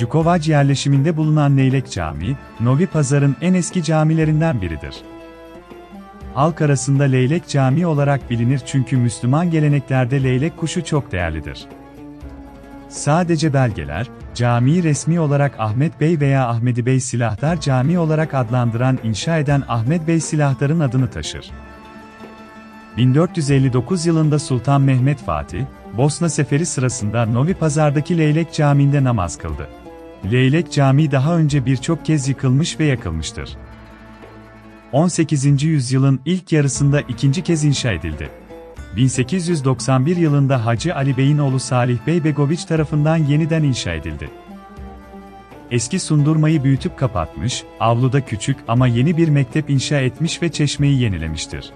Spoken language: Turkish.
Cukovac yerleşiminde bulunan Leylek Camii, Novi Pazar'ın en eski camilerinden biridir. Halk arasında Leylek Camii olarak bilinir çünkü Müslüman geleneklerde leylek kuşu çok değerlidir. Sadece belgeler, camiyi resmi olarak Ahmet Bey veya Ahmedi Bey Silahdar Camii olarak adlandıran inşa eden Ahmet Bey Silahdar'ın adını taşır. 1459 yılında Sultan Mehmet Fatih, Bosna seferi sırasında Novi Pazar'daki Leylek Camii'nde namaz kıldı. Leylek Camii daha önce birçok kez yıkılmış ve yakılmıştır. 18. yüzyılın ilk yarısında ikinci kez inşa edildi. 1891 yılında Hacı Ali Bey'in oğlu Salih Bey Begoviç tarafından yeniden inşa edildi. Eski sundurmayı büyütüp kapatmış, avluda küçük ama yeni bir mektep inşa etmiş ve çeşmeyi yenilemiştir.